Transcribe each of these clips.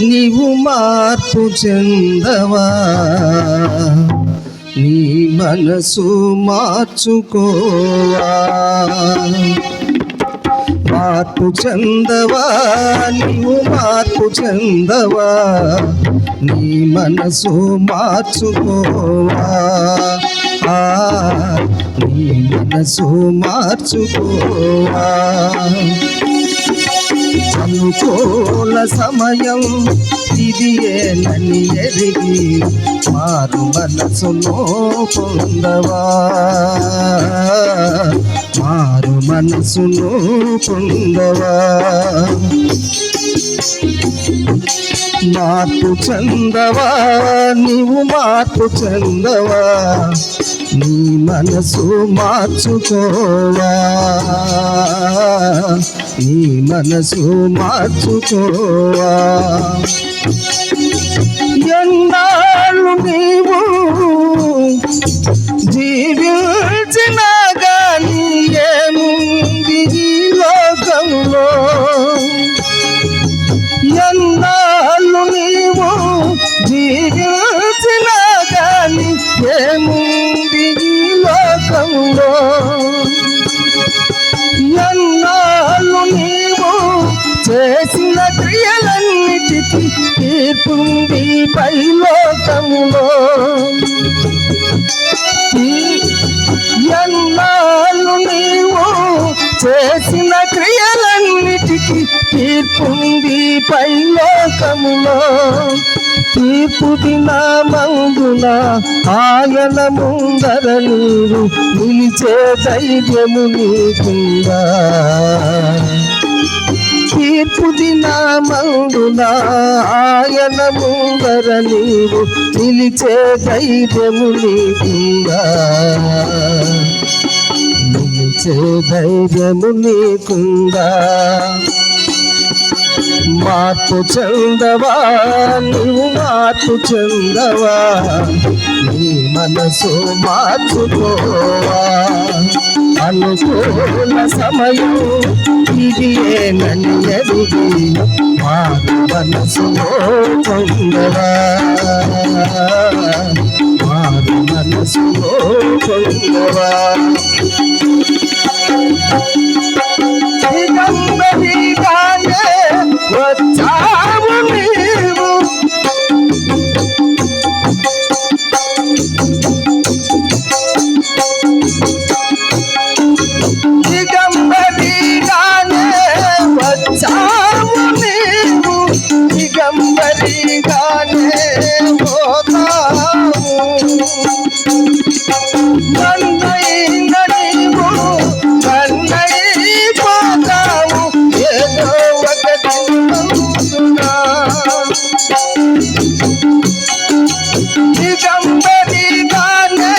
నీవు మార్పు చెందవా? నీ మనసు మార్చుకోవా? మార్పు చెందవా? నీవు మార్పు చెందవా? నీ మనసు మార్చుకోవా? నీ మనసు మార్చుకోవా? అనుకూల సమయం. ఇది ఏనని ఎరిగి మారు మనసులో పొందవా? మారు మనసులో పొందవా? మార్పు చెందవా? నీవు మార్పు చెందవా? నీ మనసు మార్చుకోవా? నీ మనసు మార్చుకోవా. ఎన్నాళ్ళు నీవు జీవి ఉంది పై లోకంలో ఎన్నాళ్ళు నీవు చేసిన క్రియలన్నిటికీ తీర్పుంది పై లోకములో తీర్పు దినమందున ఆయన ముందర నీవు నిలిచే ధైర్యము నీకుందా? తీర్పు దినమందున ఆయన ముందర నీవు నిలిచే ధైర్యము నీకుందా నిలిచే ధైర్యము నీకుందా? మార్పు చెందవా? నువ్వు మార్పు చెందవా? నీ మనసు మార్చుకోవా? అనుకూల సమయం. ఇది ఏనని ఎదిగి మారు మనసులో పొందవా మారు మనసులో పొందవా దిగంబరిగానే వచ్చావు నీవు దిగంబరిగానే వచ్చావు నీవు దిగంబరిగానే పోతావు నన్నైన నీవు నన్నైపోతావు ఏదో ఒకటి అందునా దిగంబరిగానే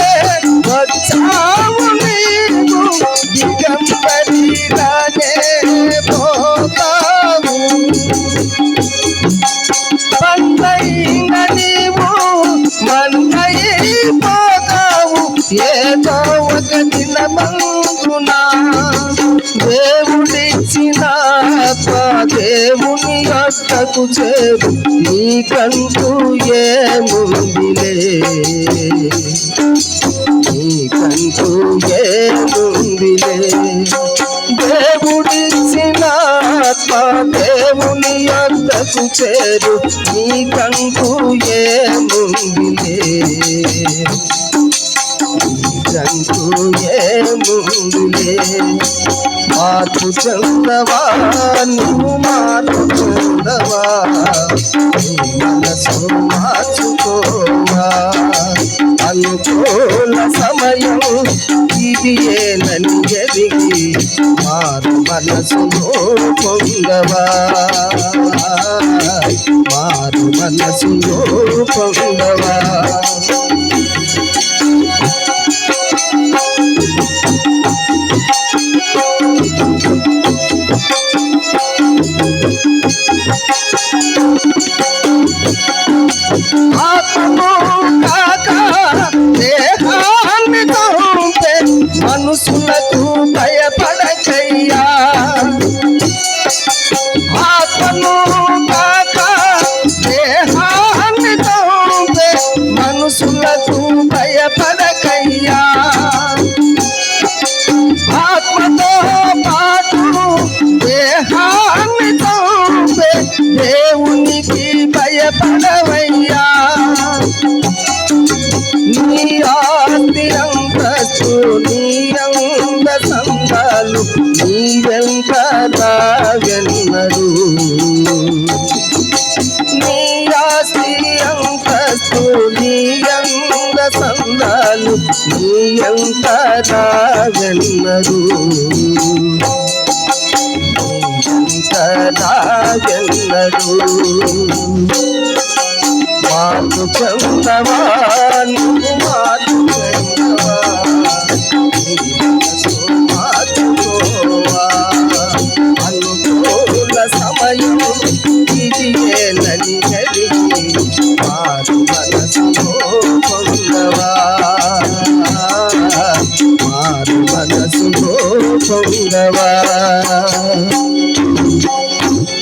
వచ్చావు నీవు దిగంబరిగానే పోతావు పందైన నీవు మన్నైపోతావు ఏదో ఒక దినమందున దేవుడిచ్చిన ఆత్మ దేవుని అత్తకు చేరు. నీకంటూ ఏముందిలే? నీకంటూ ఏముందిలే? దేవుడిచ్చిన ఆత్మ దేవుని అత్తకు చేరు. నీకంటూ ఏముందిలే? నీకంటూ ఏముందిలే మార్పు చెందవా నువ్వు మార్పు చెందవా మనసు మార్చుకోవా. అనుకూల సమయం ఇది ఏనని జరిగి మారు మనసు పొందవా మారు మనసు పొందవా మనసులకు భయపడకయ్యా ఆత్మను కాక దేహాన్ని మనసులకు పడవయ్యా. నీ ఆస్తిరంబు నీ అంబ సంబాలు నీవెంత రాగన్నరు నీ ఆస్తి అంతస్తు నీ అంబ సంబాలు నీ ఎంత రాగన్నరు రాజన్నరు చెందవా నువ్వు మార్పు చెందవా మనసు మార్చుకోవా అనుకూల సమయం ఇది ఏనని మారు మనసులో పొందవా మారు పొందవా?